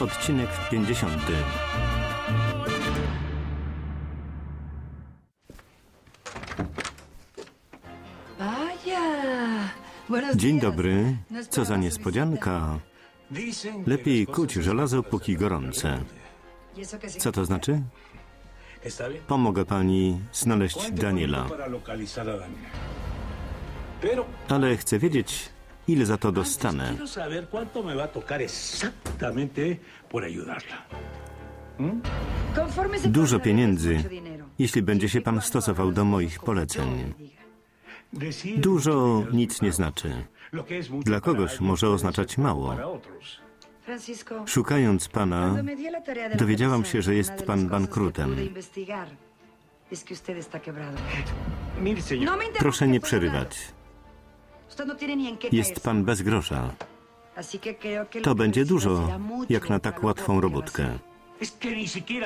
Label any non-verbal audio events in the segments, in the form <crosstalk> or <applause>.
Odcinek 50. Dzień dobry. Co za niespodzianka. Lepiej kuć żelazo, póki gorące. Co to znaczy? Pomogę pani znaleźć Daniela. Ale chcę wiedzieć, ile za to dostanę. Ayudarla. Dużo pieniędzy, jeśli będzie się pan stosował do moich poleceń. Dużo nic nie znaczy. Dla kogoś może oznaczać mało. Szukając pana, dowiedziałam się, że jest pan bankrutem. señor, proszę nie przerywać. Jest pan bez grosza. To będzie dużo, jak na tak łatwą robótkę.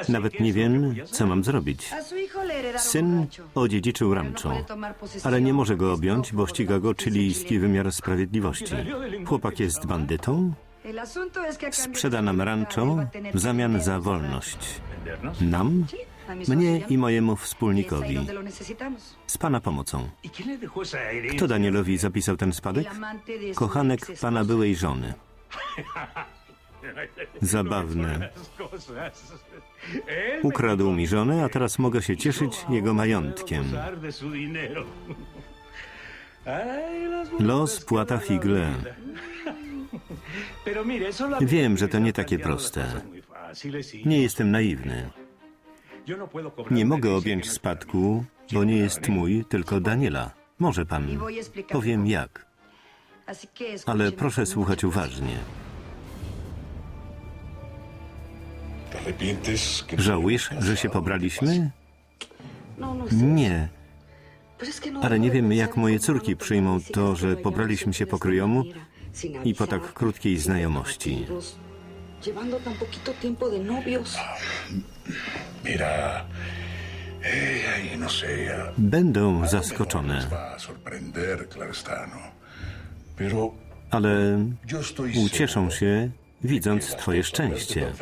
Nawet nie wiem, co mam zrobić. Syn odziedziczył rancho, ale nie może go objąć, bo ściga go chilijski wymiar sprawiedliwości. Chłopak jest bandytą, sprzeda nam rancho w zamian za wolność. Nam, mnie i mojemu wspólnikowi, z pana pomocą. Kto Danielowi zapisał ten spadek? Kochanek pana byłej żony. <laughs> Zabawne. Ukradł mi żonę, a teraz mogę się cieszyć jego puedo majątkiem. las Los płata figle. Wiem, że to nie takie proste. y Nie jestem naiwny. Nie mogę objąć spadku, bo nie jest mój, tylko Daniela. Może pan. Powiem jak, ale proszę słuchać uważnie. ¿Te arrepientes que Żałujesz, że się pobraliśmy? Nie, ale nie wiem, jak moje córki przyjmą to, że pobraliśmy się pokryjomu i po tak krótkiej znajomości. Llevando tan poquito tiempo de novios. Mira, y no claro está, ¿no? Ale ucieszą się, widząc twoje szczęście. <laughs>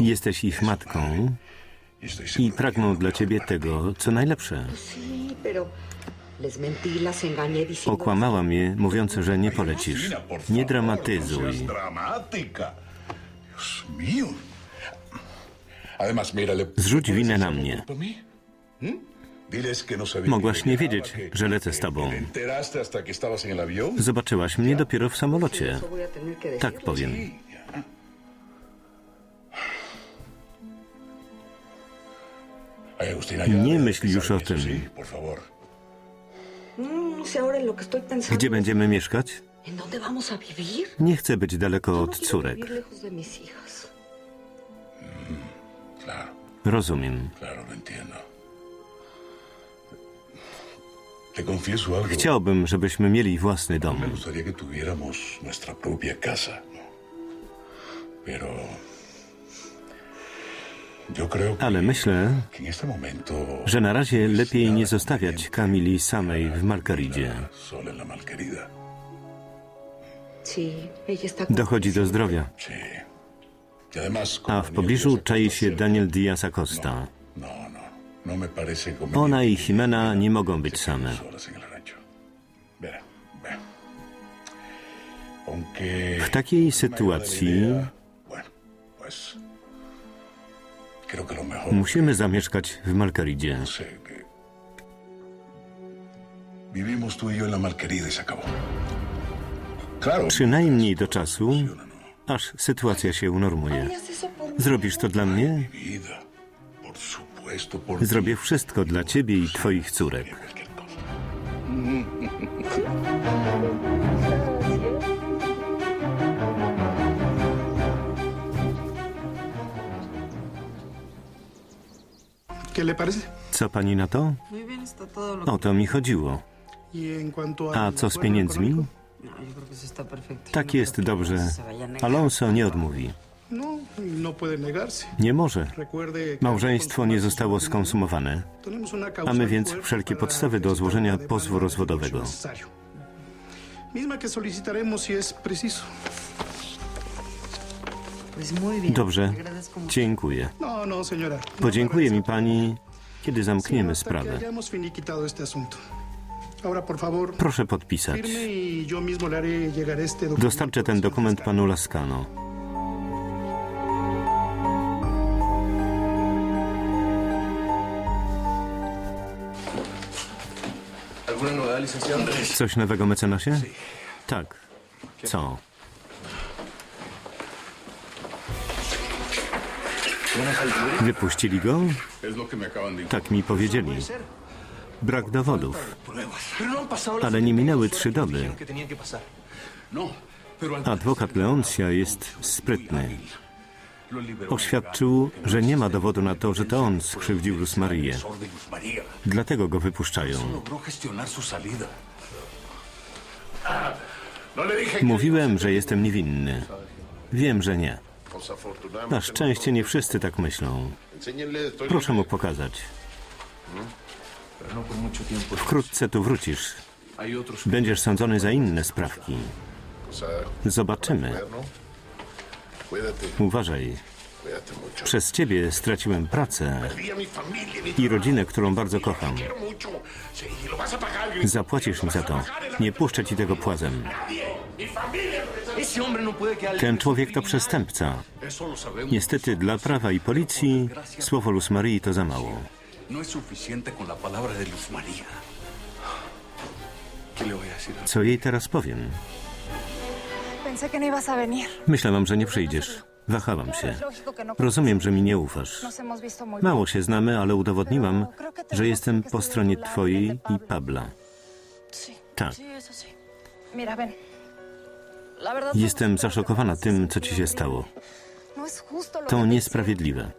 Jesteś ich matką y i pragną que dla ciebie tego, co najlepsze. Sí, pero les mentí, las engañé diciendo. Okłamała mnie, mówiąc, że nie polecisz. Nie dramatyzuj. Zrzuć ¿puedes winę na mnie. culpa a mí? ¿m? Diles que no Mogłaś nie wiedzieć, że lecę z tobą. Zobaczyłaś mnie dopiero w samolocie. Tak powiem. Nie myśl już o tym. Gdzie będziemy mieszkać? Nie chcę być daleko od no quiero córek. Claro, Rozumiem. Chciałbym, żebyśmy mieli własny Me dom. gustaría que tuviéramos nuestra propia casa, ¿no? Pero Ale myślę, że na razie lepiej nie zostawiać Kamili samej w con- Dochodzi do zdrowia. Y A w pobliżu czai się Daniel Diaz Acosta. No, no, no Ona i Jimena nie mogą być same. W takiej sytuacji musimy zamieszkać w Malkaridzie. no y y. Przynajmniej do czasu, aż sytuacja się unormuje. Zrobisz to dla mnie? Zrobię wszystko dla ciebie i twoich córek. Co pani na to? O to mi chodziło. Y A co z pieniędzmi? No. Tak No jest dobrze. Alonso nie odmówi. No. Nie może. Małżeństwo nie zostało skonsumowane. Mamy więc wszelkie podstawy do złożenia pozwu rozwodowego. Misma que solicitaremos si es preciso. Dobrze, dziękuję. Podziękuje mi pani, kiedy zamkniemy sprawę. Proszę podpisać. Dostarczę ten dokument panu Lascano. Coś nowego, mecenasie? Tak. Co? Wypuścili go? Tak mi powiedzieli. Brak dowodów. Ale nie minęły trzy 72 doby. Adwokat Leoncia jest sprytny. Oświadczył, że nie ma dowodu na to, że to on skrzywdził María. Dlatego go wypuszczają. Mówiłem, że jestem niewinny. Wiem, że nie. Na szczęście nie wszyscy tak myślą. Proszę mu pokazać. Wkrótce tu wrócisz. Będziesz sądzony za inne sprawki. Zobaczymy. Uważaj. Przez ciebie straciłem pracę i rodzinę, którą bardzo kocham. Zapłacisz mi za to. Nie puszczę ci tego płazem. Ten człowiek to przestępca. Niestety dla prawa i policji słowo Luz Marii to za mało. No. Co jej teraz powiem? No. Myślałam, że nie przyjdziesz. Wahałam się. Rozumiem, że mi nie ufasz. Mało się znamy, ale udowodniłam, że jestem po stronie twojej i Pabla. Tak. Jestem zaszokowana tym, co ci się stało. No To niesprawiedliwe.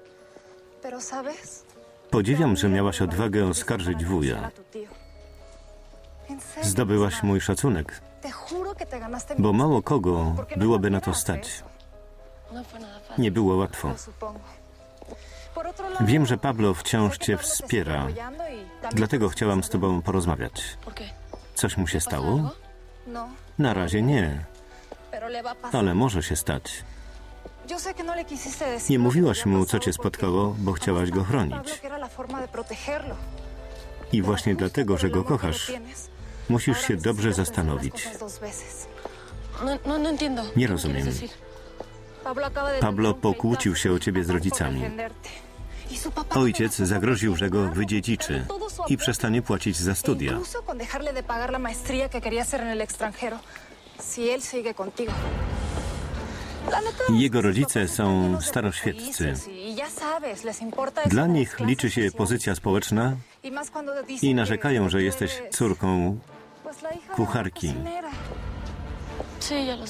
Podziwiam, że miałaś odwagę oskarżyć wuja. Zdobyłaś mój szacunek, bo mało kogo byłoby na to stać. Nie było łatwo. Wiem, że Pablo wciąż cię wspiera. Dlatego chciałam z tobą porozmawiać. Coś mu się stało? No, Na razie nie, ale może się stać. No Nie mówiłaś mu, co cię spotkało, bo chciałaś go chronić. I właśnie dlatego, że go kochasz, musisz się dobrze zastanowić. No, no. Nie ¿Qué rozumiem. Pablo pokłócił się o ciebie z rodzicami. Y Ojciec zagroził, że go wydziedziczy i przestanie płacić za studia. Jego rodzice są staroświeccy. y Dla nich liczy się pozycja społeczna Y i narzekają, że jesteś córką. kucharki.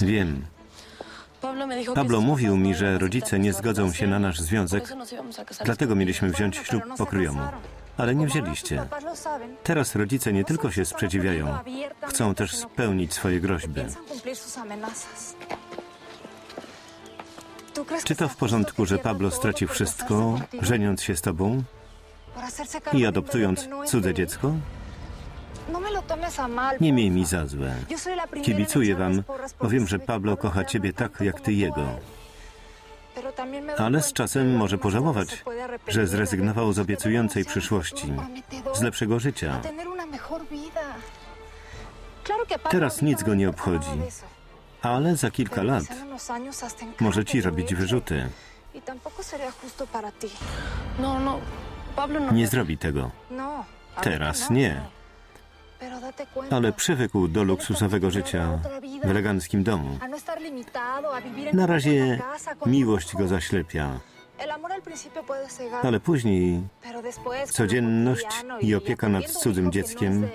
Wiem. Pablo, mówił no mi, że rodzice nie zgodzą się na nasz związek, dlatego mieliśmy wziąć ślub pero Ale nie wzięliście. Teraz rodzice nie tylko się sprzeciwiają, chcą też spełnić swoje groźby. piensan cumplir sus amenazas. ¿Tú crees Czy to w porządku, że Pablo straci wszystko, żeniąc się z tobą i adoptując cudze dziecko? Nie miej mi za złe. Kibicuję wam, bo wiem, że Pablo kocha ciebie tak, jak ty jego. Ale z czasem może pożałować, że zrezygnował z obiecującej przyszłości, z lepszego życia. Teraz nic no go nie obchodzi. Ale za kilka lat może ci robić wyrzuty. Y. No, no. Nie zrobi tego. Teraz nie. Ale przywykł do luksusowego życia w eleganckim domu. Na razie miłość go zaślepia, ale później codzienność i opieka nad cudzym dzieckiem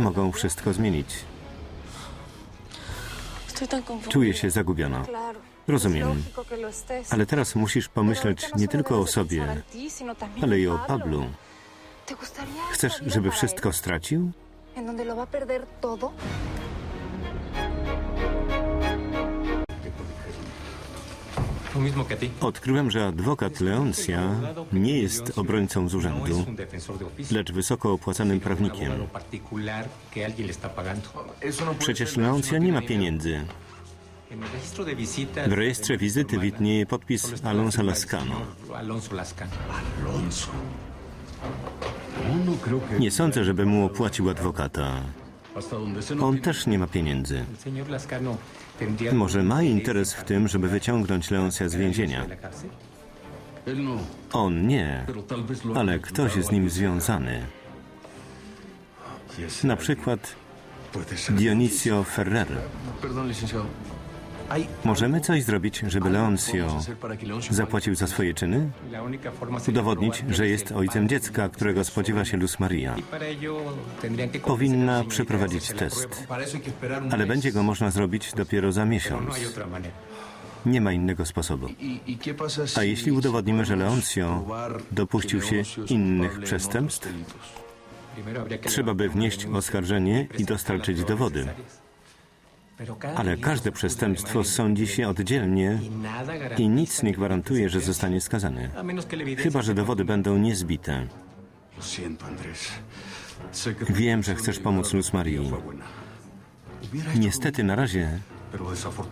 mogą wszystko zmienić. Czuję się zagubiona. Rozumiem. Ale teraz musisz pomyśleć nie tylko o sobie, ale i o Pablu. ¿Te gustaría esta Chcesz, vida żeby para wszystko él, stracił? en donde lo va a perder todo? Lo mismo que a ti. Odkryłem, że adwokat Leoncia nie jest obrońcą z No es urzędu, un defensor de oficio. lecz wysoko opłacanym Un prawnikiem. abogado particular que alguien le está pagando. Eso no Przecież ser, Leoncia eso nie ma pieniędzy. En el registro de visitas... W rejestrze wizyty widnieje podpis Alonso Lascano. Alonso Lascano. Alonso. Nie sądzę, żeby mu opłacił adwokata. On też nie ma pieniędzy. Może ma interes w tym, żeby wyciągnąć Leoncia z więzienia. On nie, ale ktoś z nim związany. Na przykład Dionisio Ferrer. Możemy coś zrobić, żeby Leoncio zapłacił za swoje czyny? Udowodnić, że es jest ojcem dziecka, którego spodziewa się Luz Maria. Powinna przeprowadzić test. Ale będzie go można zrobić dopiero za miesiąc. Nie ma innego sposobu. ¿Y, y qué pasa si, A jeśli udowodnimy, że Leoncio dopuścił się innych przestępstw? Trzeba by wnieść oskarżenie i dostarczyć dowody. Ale każde przestępstwo sądzi się oddzielnie y i nic nie gwarantuje, że zostanie skazany. Chyba, że dowody będą niezbite. Wiem, że chcesz de pomóc Luz Marii. hecho Niestety na razie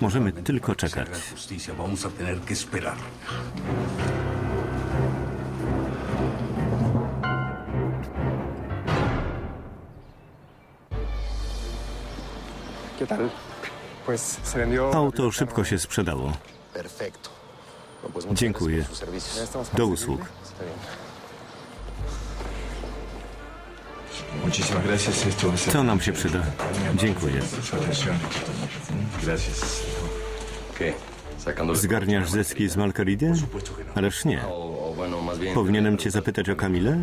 Możemy tylko czekać. ¿Qué tal? Auto szybko się sprzedało. No, Dziękuję. Do usług. Co nam się przyda? Dziękuję. Zgarniasz zyski z Malkaridy? Ależ nie. Powinienem cię zapytać o Kamilę?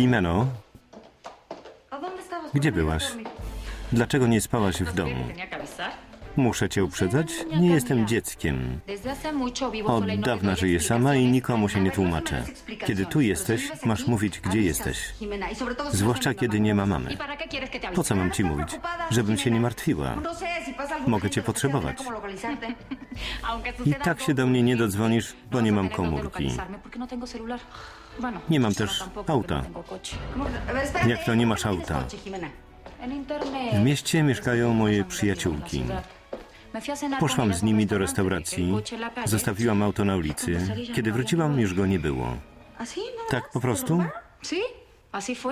Jimeno, gdzie byłaś? Dlaczego nie spałaś w domu? Muszę cię uprzedzać? Nie jestem dzieckiem. Od dawna żyję sama i nikomu się nie tłumaczę. Kiedy tu jesteś, masz mówić, gdzie jesteś. Zwłaszcza kiedy nie ma mamy. Po co mam ci mówić? Żebym się nie martwiła. Mogę cię potrzebować. I tak się do mnie nie dodzwonisz, bo nie mam komórki. Nie mam też auta. Jak to nie masz auta? W mieście mieszkają moje przyjaciółki. Poszłam z nimi do restauracji, zostawiłam auto na ulicy. Kiedy wróciłam, już go nie było. Tak po prostu?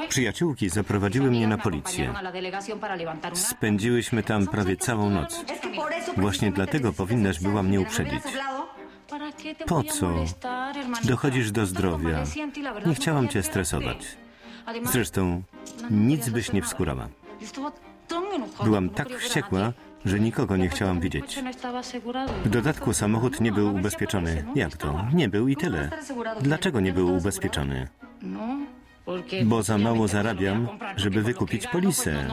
Przyjaciółki zaprowadziły mnie na policję. Spędziłyśmy tam prawie całą noc. Właśnie dlatego powinnaś była mnie uprzedzić. Po co? Dochodzisz do zdrowia. Nie chciałam cię stresować. Zresztą nic byś nie wskurała. Byłam tak wściekła, że nikogo nie chciałam widzieć. W dodatku samochód nie był ubezpieczony. Jak to? Nie był i tyle. Dlaczego nie był ubezpieczony? Bo za mało zarabiam, żeby wykupić polisę.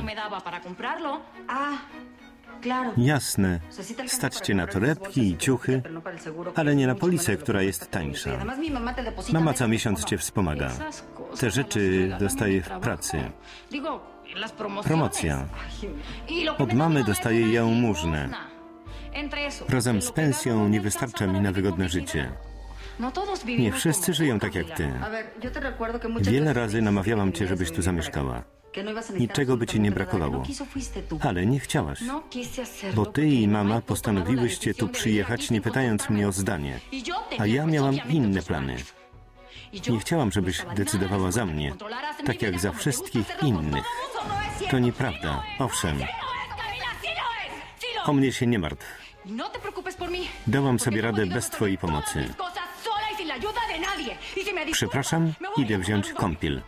Jasne, stać cię na torebki i ciuchy, ale nie na polisę, która jest tańsza. Mama co miesiąc cię wspomaga. Te rzeczy dostaję w pracy. Promocja. Od mamy dostaję jałmużnę. Razem z pensją nie wystarcza mi na wygodne życie. Nie wszyscy żyją tak jak ty. Wiele razy namawiałam cię, żebyś tu zamieszkała. Niczego by ci nie brakowało. Ale nie chciałaś. Bo ty i mama postanowiłyście tu przyjechać, nie pytając mnie o zdanie. A ja miałam inne plany. Nie chciałam, żebyś decydowała za mnie, tak jak za wszystkich innych. To nieprawda. Owszem. O mnie się nie martw. Dałam sobie radę bez twojej pomocy. Przepraszam, idę wziąć kąpiel.